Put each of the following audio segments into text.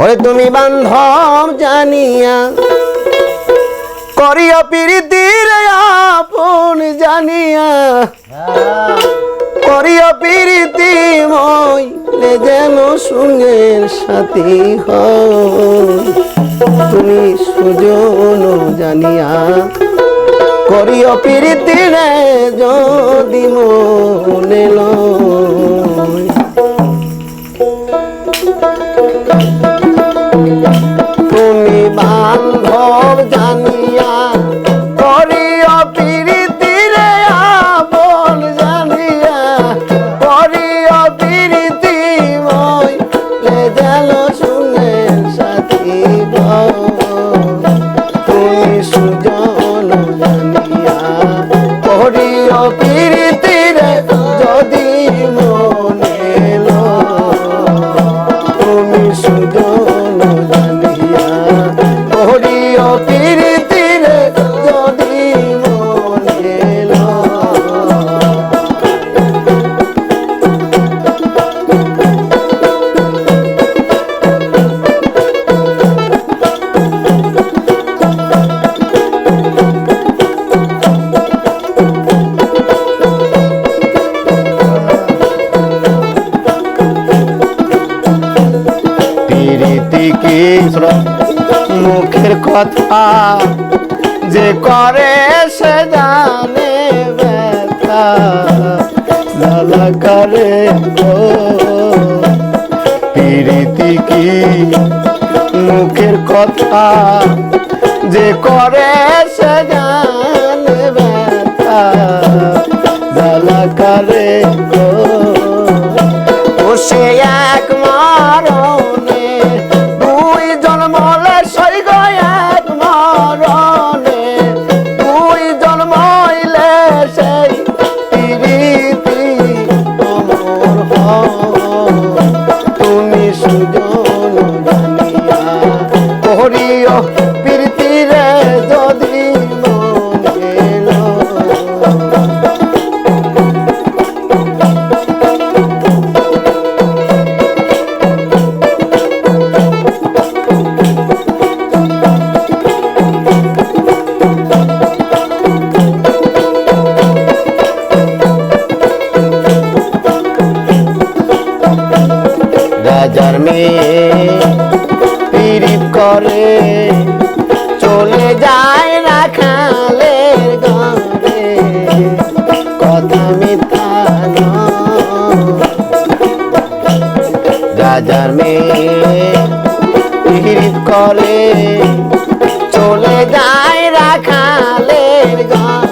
ওরে তুমি বান্ধব জানিয়া, করিয়া প্রীতির আপন জানিয়া, করিয়া প্রীতি মইলে যেন সুঙ্গের সাথী হয় তুমি সুজন জানিয়া, করিয়া প্রীতি রে যদি মনে লয় তুমি বান্ধব জানিয়া করিও প্রীতি রে আপন জানিয়া মই লে জাল প্রীতি মুখের কথা যে করে সে জানে লালা করে গো প্রীতি কি মুখের কথা যে করে সে জানে দয়া রাজার মেয়ে করে চলে যায় রাখালের ঘরে।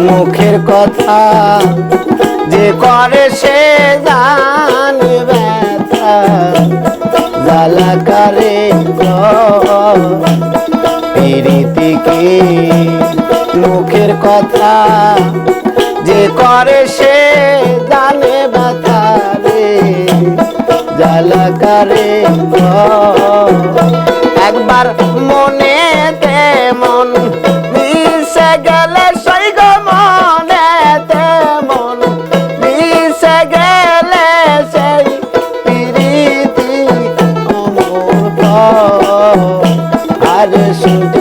মুখের কথা যে করে সে জান ব্যথা মুখের কথা যে করে সে আর শুধু